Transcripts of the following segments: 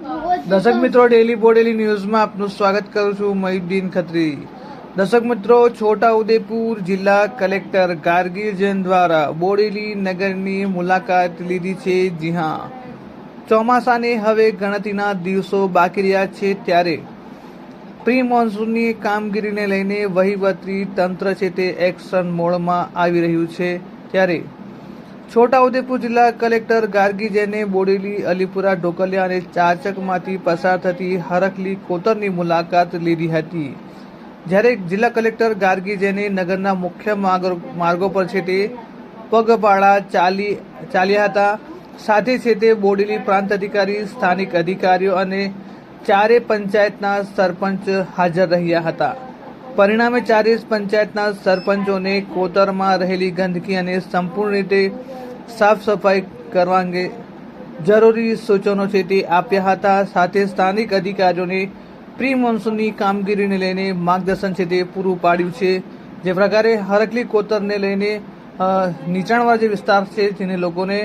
દર્શક મિત્રો ડેલી બોડેલી ન્યૂઝમાં આપનું સ્વાગત કરું છું મહીદ્દીન ખત્રી. દર્શક મિત્રો છોટા ઉદેપુર જિલ્લા કલેક્ટર ગાર્ગી જૈન દ્વારા બોડેલી નગરની મુલાકાત લીધી છે. જી હા. ચોમાસાને હવે ગણતરીના દિવસો બાકી રહ્યા છે ત્યારે પ્રી મોન્સૂનની કામગીરીને લઈને વહીવટી તંત્ર છે તે એક્શન મોડમાં આવી રહ્યું છે ત્યારે છોટાઉદેપુર જિલ્લા કલેક્ટર ગાર્ગી જૈને બોડેલી, અલીપુરા, ઢોકલિયા અને ચાચકમાંથી પસાર થતી હરખલી કોતરની મુલાકાત લીધી હતી. જ્યારે જિલ્લા કલેક્ટર ગાર્ગી જૈને નગરના મુખ્ય માર્ગો પર છે તે પગપાળા ચાલી, ચાલ્યા હતા. સાથે છે તે બોડેલી પ્રાંત અધિકારી, સ્થાનિક અધિકારીઓ અને ચારે પંચાયતના સરપંચ હાજર રહ્યા હતા. પરિણામે ચારે પંચાયતના સરપંચોને કોતરમાં રહેલી ગંદકી અને સંપૂર્ણ રીતે સાફ સફાઈ કરવા અંગે જરૂરી સૂચનો છે તે આપ્યા હતા. સાથે સ્થાનિક અધિકારીઓને પ્રી મોન્સૂનની કામગીરીને લઈને માર્ગદર્શન છે તે પૂરું પાડ્યું છે. જે પ્રકારે હરકલી કોતરને લઈને નીચાણવા જે વિસ્તાર છે તેને લોકોને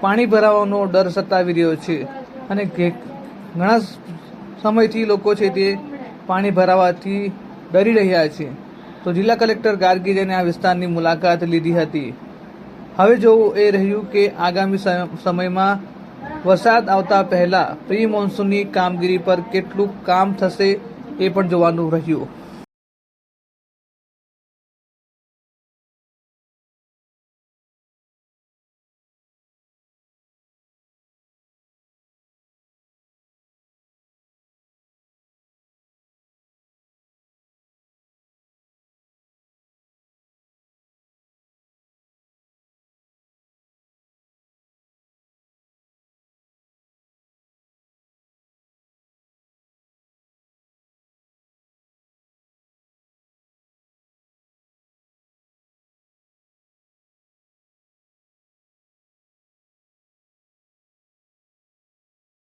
પાણી ભરાવાનો ડર સતાવી રહ્યો છે અને ઘણા સમયથી લોકો છે તે પાણી ભરાવાથી ડરી રહ્યા છે. તો જિલ્લા કલેક્ટર ગાર્ગી જઈને આ વિસ્તારની મુલાકાત લીધી હતી. હવે જોવું એ રહ્યું કે આગામી સમ- સમયમાં વરસાદ આવતા પહેલા પ્રી મોન્સૂનની કામગીરી પર કેટલું કામ થશે એ પણ જોવાનું રહ્યું.